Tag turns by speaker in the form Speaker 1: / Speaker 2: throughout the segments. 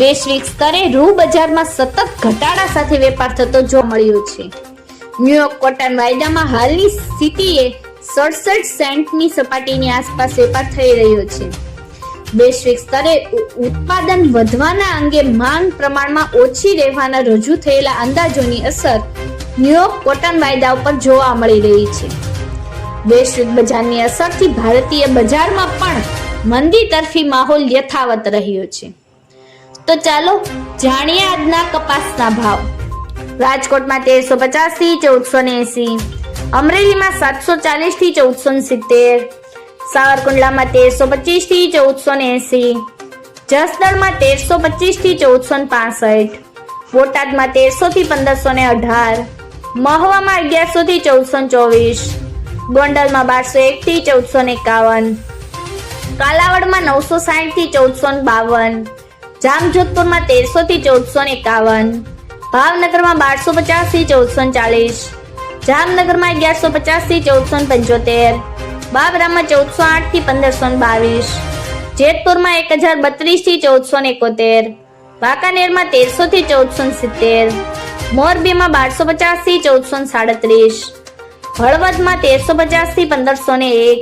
Speaker 1: વૈશ્વિક સ્તરે રૂ બજારમાં સતત ઘટાડા સાથે વેપાર થતો જોવા મળ્યો છે. ન્યુયોર્ક કોટન વાયદામાં હાલની સ્થિતિએ સડસઠ સેન્ટની સપાટીની આસપાસ વેપાર થઈ રહ્યો છે. વૈશ્વિક સ્તરે ઉત્પાદન વધવાના અંગે માંગ પ્રમાણમાં ઓછી રહેવાના રજૂ થયેલા અંદાજોની અસર ન્યુયોર્ક કોટન વાયદા ઉપર જોવા મળી રહી છે. વૈશ્વિક બજારની અસરથી ભારતીય બજારમાં પણ મંદી તરફી માહોલ યથાવત રહ્યો છે. તો ચાલો જાણીએ આજના કપાસના ભાવ. રાજકોટમાં તેરસો પચાસથી ચૌદસો ને એસી. અમરેલીમાં સાતસો ચાલીસથી ચૌદસો ને સિત્તેર. સાવરકુંડલામાં તેરસો પચીસથી ચૌદસો ને એસી. જસદણમાં તેરસો પચીસથી ચૌદસો ને પાસઠ. બોટાદમાં તેરસો થી પંદરસો ને અઢાર. મહવામાં અગિયારસો થી ચૌદસો ને ચોવીસ. ગોંડલમાં બારસો એક થી ચૌદસો ને એકાવન. કાલાવડમાં નવસો સાઠથી ચૌદસો ને બાવન. જામજોધપુરમાં તેરસો થી ચૌદસો એકાવન, ભાવનગરમાં બારસો પચાસથી ચૌદસો ચાલીસ, જામનગરમાં અગિયારસો પચાસથી ચૌદસો પંચોતેર, બાબરામાં ચૌદસો આઠથી પંદરસો બાવીસ, જેતપુરમાં એક હજાર બત્રીસથી ચૌદસો એકોતેર, વાંકાનેરમાં તેરસો થી ચૌદસો સિત્તેર, મોરબીમાં બારસો પચાસથી ચૌદસો સાડત્રીસ, હળવદમાં તેરસો પચાસથી પંદરસો એક,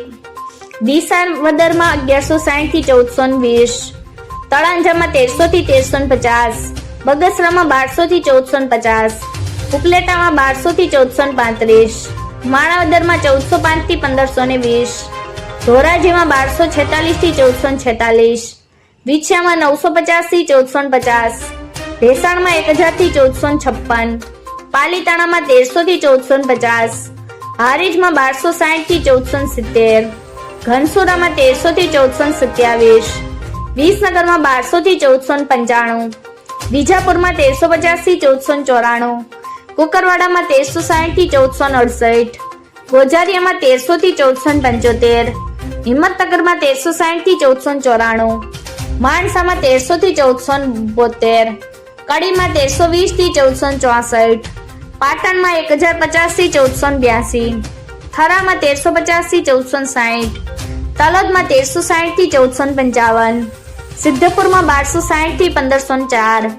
Speaker 1: વિસાવદરમાં અગિયારસો સાઠથી ચૌદસો વીસ તળાંજામાં તેરસો થી તેરસો પચાસ, બગસરામાં બારસો થી ચૌદસો પચાસ, ઉપલેટામાં બારસો થી ચૌદસો પાંત્રીસ, માણાવદરમાં ચૌદસો પાંચથી પંદરસો ને વીસ, ધોરાજીમાં બારસો છેતાલીસથી ચૌદસો છેતાલીસ, વિછિયામાં નવસો પચાસથી ચૌદસો પચાસ, ભેસાણમાં એક હજારથી ચૌદસો છપ્પન, પાલીતાણામાં તેરસો થી ચૌદસો પચાસ, હારીજમાં બારસો સાઠથી ચૌદસો સિત્તેર, ઘનસુરામાં તેરસો થી ચૌદસો સત્યાવીસ વિસનગરમાં બારસો થી ચૌદસો પંચાણું વિજાપુરમાં તેરસો પચાસથી ચૌદસો ચોરાણું કુકરવાડામાં તેરસો સાહીઠથી ચૌદસો અડસઠ ગોજારિયામાં તેરસો થી ચૌદસો પંચોતેર હિંમતનગરમાં તેરસો સાહીઠથી ચૌદસો ચોરાણું માણસામાં તેરસો થી ચૌદસો બોતેર કડીમાં તેરસો વીસથી ચૌદસો ચોસઠ પાટણમાં એક હજાર પચાસથી ચૌદસો બ્યાસી થરામાં તેરસો પચાસથી ચૌદસો સાહીઠ તલોદમાં તેરસો સાહીઠથી ચૌદસો પંચાવન સિદ્ધપુરમાં બારસો સાઠથી પંદરસો ચાર.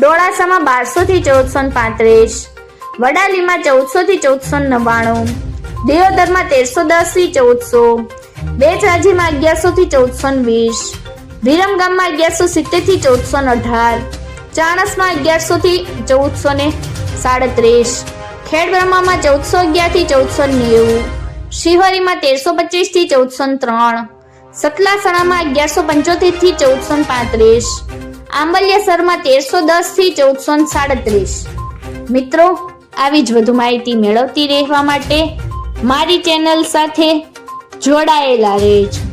Speaker 1: ડોળાસામાં બારસો થી ચૌદસો પાંત્રીસ. વડાલીમાં ચૌદસો થી ચૌદસો નવ્વાણું. દિયોદરમાં તેરસો દસથી ચૌદસો. બેચરાજીમાં અગિયારસો થી ચૌદસો વીસ. વિરમગામમાં અગિયારસો સિત્તેરથી ચૌદસો અઢાર. ચાણસમાં અગિયારસો થી ચૌદસો ને સાડત્રીસ. ખેડબ્રહ્મામાં ચૌદસો અગિયારથી ચૌદસો નેવું. શિહોરીમાં તેરસો પચીસથી ચૌદસો ત્રણ. સતલાસણામાં અગિયારસો પંચોતેરથી ચૌદસો પાંત્રીસ. આંબલિયાસરમાં તેરસો દસથી ચૌદસો સાડત્રીસ. મિત્રો, આવી જ વધુ માહિતી મેળવતી રહેવા માટે મારી ચેનલ સાથે જોડાયેલા રહેજો.